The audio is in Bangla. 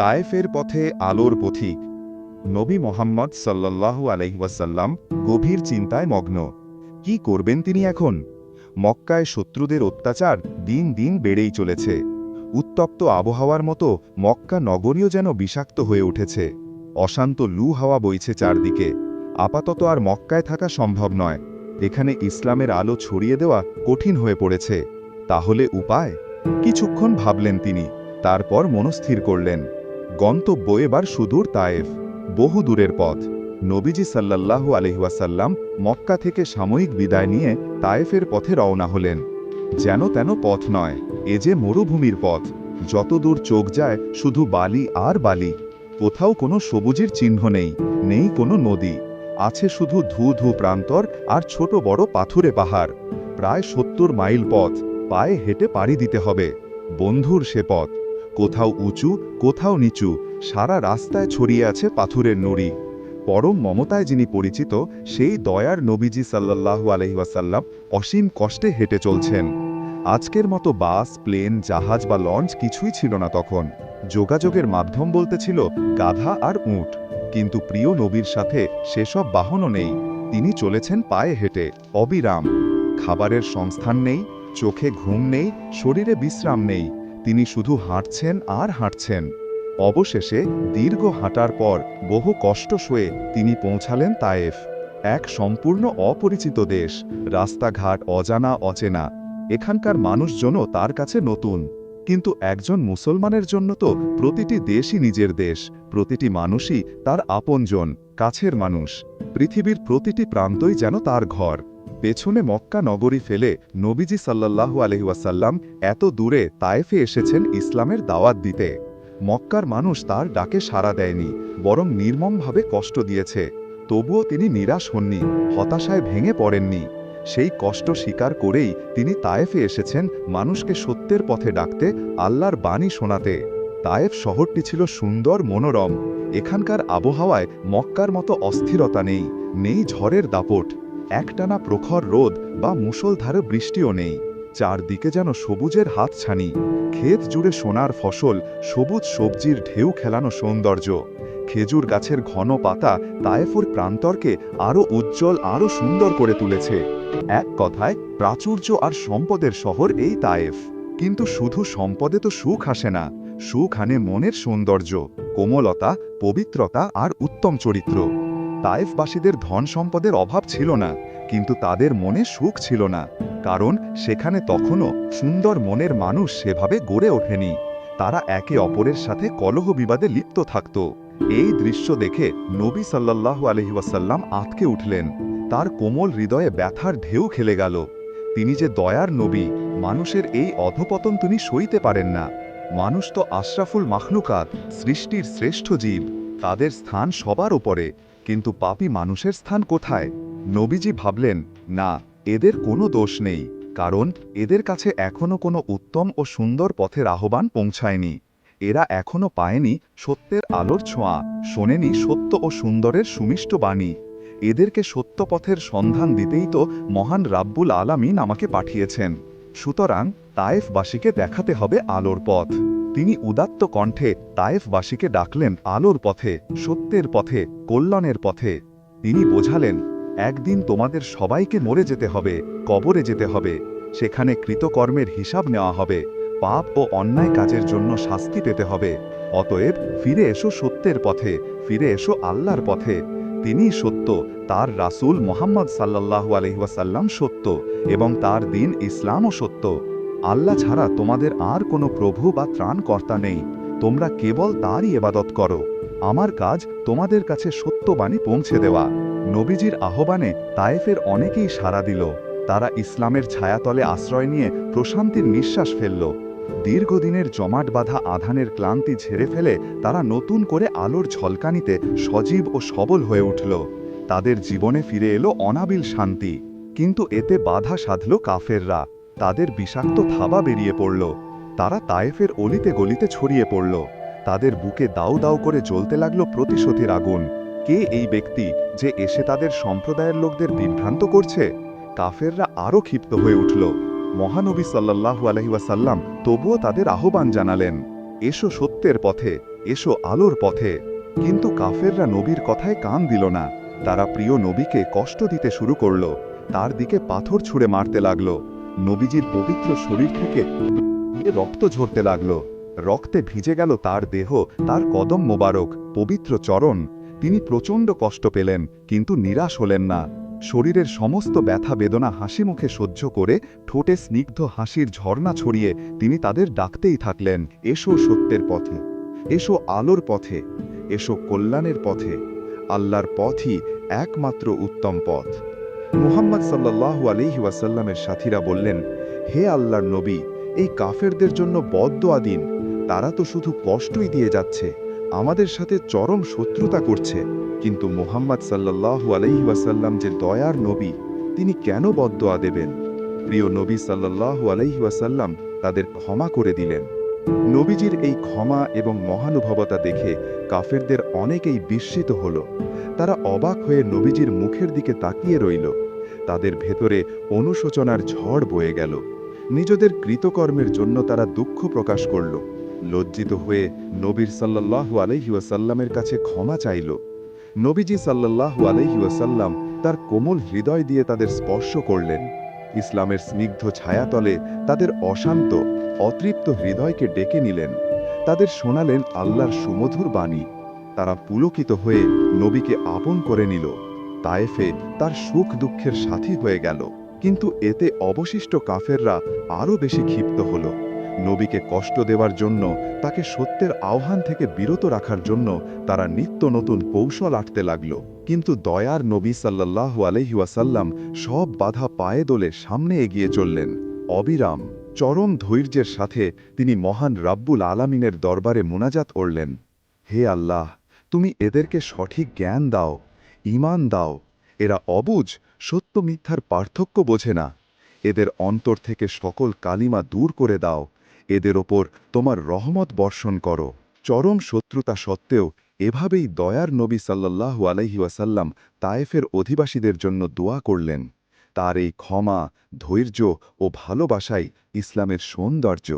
তায়েফের পথে আলোর পথিক। নবী মোহাম্মদ সাল্লাল্লাহু আলহিহাসাল্লাম গভীর চিন্তায় মগ্ন। কি করবেন তিনি এখন? মক্কায় শত্রুদের অত্যাচার দিন দিন বেড়েই চলেছে। উত্তপ্ত আবহাওয়ার মতো মক্কা নগরীও যেন বিষাক্ত হয়ে উঠেছে। অশান্ত লু হাওয়া বইছে চারদিকে। আপাতত আর মক্কায় থাকা সম্ভব নয়। এখানে ইসলামের আলো ছড়িয়ে দেওয়া কঠিন হয়ে পড়েছে। তাহলে উপায়? কিছুক্ষণ ভাবলেন তিনি, তারপর মনস্থির করলেন। গন্তব্য এবার সুদূর তায়েফ, বহু দূরের পথ। নবীজি সাল্লাল্লাহু আলহিহাসাল্লাম মক্কা থেকে সাময়িক বিদায় নিয়ে তায়েফের পথে রওনা হলেন। যেন তেন পথ নয়, এ যে মরুভূমির পথ। যত দূর চোখ যায়, শুধু বালি আর বালি। কোথাও কোনো সবুজের চিহ্ন নেই নেই কোনো নদী। আছে শুধু ধু ধু প্রান্তর আর ছোট বড় পাথুরে পাহাড়। প্রায় সত্তর মাইল পথ, পায়ে হেঁটে পাড়ি দিতে হবে। বন্ধুর সে পথ। কোথাও উঁচু, কোথাও নিচু, সারা রাস্তায় ছড়িয়ে আছে পাথুরের নুড়ি। পরম মমতায় যিনি পরিচিত, সেই দয়ার নবীজি সাল্লাল্লাহু আলহিবাসাল্লাম অসীম কষ্টে হেঁটে চলছেন। আজকের মতো বাস, প্লেন, জাহাজ বা লঞ্চ কিছুই ছিল না তখন। যোগাযোগের মাধ্যম বলতে ছিল গাধা আর উঁট। কিন্তু প্রিয় নবীর সাথে সেসব বাহনও নেই। তিনি চলেছেন পায়ে হেঁটে। অবিরাম। খাবারের সংস্থান নেই, চোখে ঘুম নেই, শরীরে বিশ্রাম নেই। তিনি শুধু হাঁটছেন আর হাঁটছেন। অবশেষে দীর্ঘ হাঁটার পর বহু কষ্ট সয়ে তিনি পৌঁছালেন তায়েফ, এক সম্পূর্ণ অপরিচিত দেশ, রাস্তাঘাট অজানা অচেনা। এখানকার মানুষজনও তার কাছে নতুন। কিন্তু একজন মুসলমানের জন্য তো প্রতিটি দেশই নিজের দেশ, প্রতিটি মানুষই তার আপনজন, কাছের মানুষ। পৃথিবীর প্রতিটি প্রান্তই যেন তার ঘর। পেছনে মক্কা নগরী ফেলে নবীজি সাল্লাল্লাহু আলহিউসাল্লাম এত দূরে তায়েফে এসেছেন ইসলামের দাওয়াত দিতে। মক্কার মানুষ তার ডাকে সাড়া দেয়নি, বরং নির্মমভাবে কষ্ট দিয়েছে। তবুও তিনি নিরাশ হননি, হতাশায় ভেঙে পড়েননি। সেই কষ্ট স্বীকার করেই তিনি তায়েফে এসেছেন মানুষকে সত্যের পথে ডাকতে, আল্লাহর বাণী শোনাতে। তায়েফ শহরটি ছিল সুন্দর, মনোরম। এখানকার আবহাওয়ায় মক্কার মতো অস্থিরতা নেই নেই ঝড়ের দাপট। একটানা প্রখর রোদ বা মুষলধারে বৃষ্টিও নেই। চারদিকে যেন সবুজের হাত ছানি ক্ষেত জুড়ে সোনার ফসল, সবুজ সবজির ঢেউ খেলানো সৌন্দর্য। খেজুর গাছের ঘন পাতা তায়েফুর প্রান্তরকে আরও উজ্জ্বল, আরও সুন্দর করে তুলেছে। এক কথায়, প্রাচুর্য আর সম্পদের শহর এই তায়েফ। কিন্তু শুধু সম্পদে তো সুখ আসে না। সুখ আনে মনের সৌন্দর্য, কোমলতা, পবিত্রতা আর উত্তম চরিত্র। তায়েফবাসীদের ধন সম্পদের অভাব ছিল না, কিন্তু তাদের মনে সুখ ছিল না, কারণ সেখানে তখনও সুন্দর মনের মানুষ সেভাবে গড়ে ওঠেনি। তারা একে অপরের সাথে কলহ বিবাদে লিপ্ত থাকত। এই দৃশ্য দেখে নবী সাল্লাল্লাহু আলহিবাসাল্লাম আঁতকে উঠলেন। তার কোমল হৃদয়ে ব্যথার ঢেউ খেলে গেল। তিনি যে দয়ার নবী, মানুষের এই অধপতন তিনি সইতে পারেন না। মানুষ তো আশরাফুল মাখলুকাত, সৃষ্টির শ্রেষ্ঠ জীব। তাদের স্থান সবার ওপরে। কিন্তু পাপী মানুষের স্থান কোথায়? নবীজি ভাবলেন, না, এদের কোনো দোষ নেই, কারণ এদের কাছে এখনও কোনো উত্তম ও সুন্দর পথের আহ্বান পৌঁছায়নি। এরা এখনও পায়নি সত্যের আলোর ছোঁয়া, শোনেনি সত্য ও সুন্দরের সুমিষ্ট বাণী। এদেরকে সত্য পথের সন্ধান দিতেই তো মহান রাব্বুল আলামিন আমাকে পাঠিয়েছেন। সুতরাং তায়েফবাসীকে দেখাতে হবে আলোর পথ। তিনি উদাত্ত কণ্ঠে তায়েফবাসীকে ডাকলেন আলোর পথে, সত্যের পথে, কল্যাণের পথে। তিনি বোঝালেন, একদিন তোমাদের সবাইকে মরে যেতে হবে, কবরে যেতে হবে। সেখানে কৃতকর্মের হিসাব নেওয়া হবে, পাপ ও অন্যায় কাজের জন্য শাস্তি পেতে হবে। অতএব ফিরে এসো সত্যের পথে, ফিরে এসো আল্লাহর পথে। তিনিই সত্য, তার রাসূল মোহাম্মদ সাল্লাল্লাহু আলহিহাসাল্লাম সত্য এবং তার দিন ইসলামও সত্য। আল্লাহ ছাড়া তোমাদের আর কোনো প্রভু বা ত্রাণকর্তা নেই। তোমরা কেবল তারই এবাদত করো। আমার কাজ তোমাদের কাছে সত্যবাণী পৌঁছে দেওয়া। নবীজির আহ্বানে তায়েফের অনেকেই সাড়া দিল। তারা ইসলামের ছায়াতলে আশ্রয় নিয়ে প্রশান্তির নিঃশ্বাস ফেলল। দীর্ঘদিনের জমাট বাঁধা আধানের ক্লান্তি ঝেড়ে ফেলে তারা নতুন করে আলোর ঝলকানিতে সজীব ও সবল হয়ে উঠল। তাদের জীবনে ফিরে এলো অনাবিল শান্তি। কিন্তু এতে বাধা সাধল কাফেররা। তাদের বিষাক্ত থাবা বেরিয়ে পড়ল। তারা তায়েফের অলিতে গলিতে ছড়িয়ে পড়ল। তাদের বুকে দাউ দাউ করে জ্বলতে লাগল প্রতিশোধের আগুন। কে এই ব্যক্তি যে এসে তাদের সম্প্রদায়ের লোকদের বিভ্রান্ত করছে? কাফেররা আরও ক্ষিপ্ত হয়ে উঠল। মহানবী সাল্লাল্লাহু আলহিওয়াসাল্লাম তবুও তাদের আহ্বান জানালেন, এসো সত্যের পথে, এসো আলোর পথে। কিন্তু কাফেররা নবীর কথায় কান দিল না। তারা প্রিয় নবীকে কষ্ট দিতে শুরু করল। তার দিকে পাথর ছুঁড়ে মারতে লাগল। নবীজির পবিত্র শরীর থেকে রক্ত ঝরতে লাগল। রক্তে ভিজে গেল তার দেহ, তার কদম মোবারক, পবিত্র চরণ। তিনি প্রচণ্ড কষ্ট পেলেন, কিন্তু নিরাশ হলেন না। শরীরের সমস্ত ব্যথা বেদনা হাসি মুখে সহ্য করে ঠোঁটে স্নিগ্ধ হাসির ঝর্ণা ছড়িয়ে তিনি তাদের ডাকতেই থাকলেন, এসো সত্যের পথে, এসো আলোর পথে, এসো কল্যাণের পথে, আল্লাহর পথই একমাত্র উত্তম পথ। মুহাম্মদ সাল্লাল্লাহু আলাইহি ওয়াসাল্লামের সাথীরা বললেন, হে আল্লাহর নবী, এই কাফেরদের জন্য বদদোয়া দিন। তারা তো শুধু কষ্টই দিয়ে যাচ্ছে, আমাদের সাথে চরম শত্রুতা করছে। কিন্তু মুহাম্মদ সাল্লাল্লাহু আলাইহি ওয়াসাল্লাম যে দয়ার নবী, তিনি কেন বদদোয়া দেবেন? প্রিয় নবী সাল্লাল্লাহু আলাইহি ওয়াসাল্লাম তাদের ক্ষমা করে দিলেন। নবীজির এই ক্ষমা এবং মহানুভবতা দেখে কাফেরদের অনেকেই বিস্মিত হল। তারা অবাক হয়ে নবীজির মুখের দিকে তাকিয়ে রইল। তাদের ভেতরে অনুশোচনার ঝড় বয়ে গেল। নিজেদের কৃতকর্মের জন্য তারা দুঃখ প্রকাশ করল। লজ্জিত হয়ে নবীর সাল্লাল্লাহু আলাইহি ওয়াসাল্লামের কাছে ক্ষমা চাইল। নবীজি সাল্লাল্লাহু আলাইহি ওয়াসাল্লাম তার কোমল হৃদয় দিয়ে তাদের স্পর্শ করলেন। ইসলামের স্নিগ্ধ ছায়াতলে তাদের অশান্ত, অতৃপ্ত হৃদয়কে ডেকে নিলেন। তাদের শোনালেন আল্লাহর সুমধুর বাণী। তারা পুলকিত হয়ে নবীকে আপন করে নিল। তায়েফে তার সুখ দুঃখের সাথী হয়ে গেল। কিন্তু এতে অবশিষ্ট কাফেররা আরও বেশি ক্ষিপ্ত হল। নবীকে কষ্ট দেওয়ার জন্য, তাকে সত্যের আহ্বান থেকে বিরত রাখার জন্য তারা নিত্য নতুন কৌশল আটতে লাগল। কিন্তু দয়ার নবী সাল্লাল্লাহু আলহি ওয়াসাল্লাম সব বাধা পায়ে দোলে সামনে এগিয়ে চললেন। অবিরাম চরম ধৈর্যের সাথে তিনি মহান রাব্বুল আলামিনের দরবারে মোনাজাত করলেন। হে আল্লাহ, তুমি এদেরকে সঠিক জ্ঞান দাও, ঈমান দাও। এরা অবুঝ সত্য মিথ্যার পার্থক্য বোঝে না। এদের অন্তর থেকে সকল কালিমা দূর করে দাও। এদের ওপর তোমার রহমত বর্ষণ করো। চরম শত্রুতা সত্ত্বেও এভাবেই দয়ার নবী সাল্লাল্লাহু আলাইহি ওয়াসাল্লাম তায়েফের অধিবাসীদের জন্য দোয়া করলেন। তার এই ক্ষমা ধৈর্য ও ভালোবাসাই ইসলামের সৌন্দর্য।